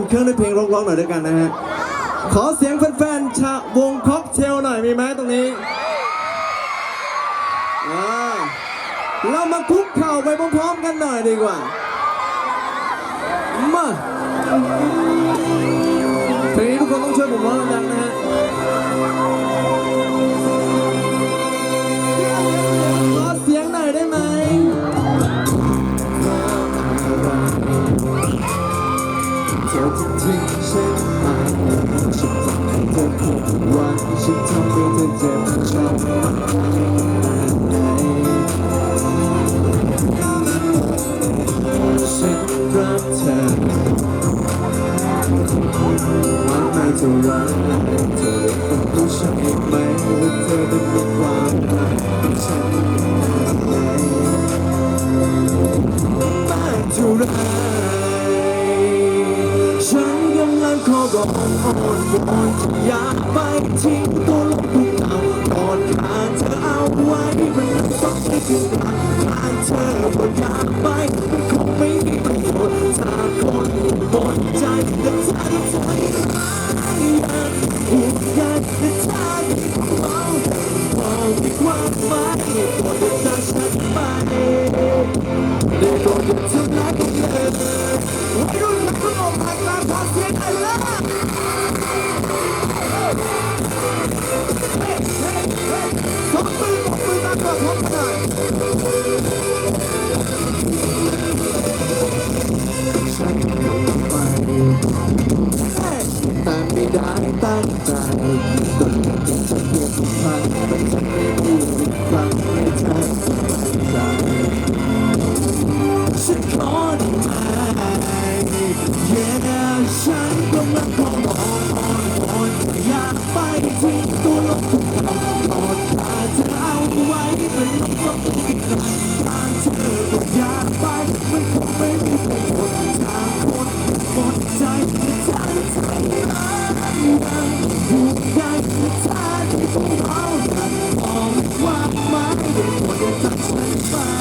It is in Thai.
อุ่นเครื่องด้วยเพลงร้องๆหน่อยด้วยกันนะฮะ ขอเสียงแฟนๆชาวงค็อกเทลหน่อยมีไหมตรงนี้อ่าเรามาคุกเข่าไปพร้อมๆกันหน่อยดีกว่า มาเพลงนี้ทุกคนต้องช่วยผมร้องดัง ฉันไปฉันทำให้เธอผิดหวังฉันทำให้เธอเจ็บช้ำฉันรักเธอมากไม่เท่าไรเธอเป็นผู้ชายไหมว่าเธอได้มีความรักกับฉันไหมมากเท่าไร ลังของอ้อนวอนอย่าไปทิ้งตัวลงภูเขากอดขาเธอเอาไว้มันต้องไม่ถึงรักทางเธอก็อยาไปมันคงไม่มีประโยชน์ถ้าคนหมดใจและเธอจะใจยังห่วงใยและเธอที่เราบอกดีกว่าไหมาก สียงหน่อยเลยสองมือสองมือตั้งก่อนพร้อมกันหน่อยฉันไปแต่ไม่ได้ตั้งใจตนนี้จะเพียงพันมันจะไม่ดีฟังให้เธอสบายใจฉันขอ นกำลังขอร้องอ้อนวอนอยากไปทิ้งตัวลงกอดขาเธอเอาไว้เป็นลมก็ไม่มีใครทางเธอก็อยากไปมันคงไม่มีประโยชน์ทางคนหมดใจและทางใจยังห่วงใยและทางที่พวกเราอยากบอกว่าไม่ได้ควรจะตัดฉัน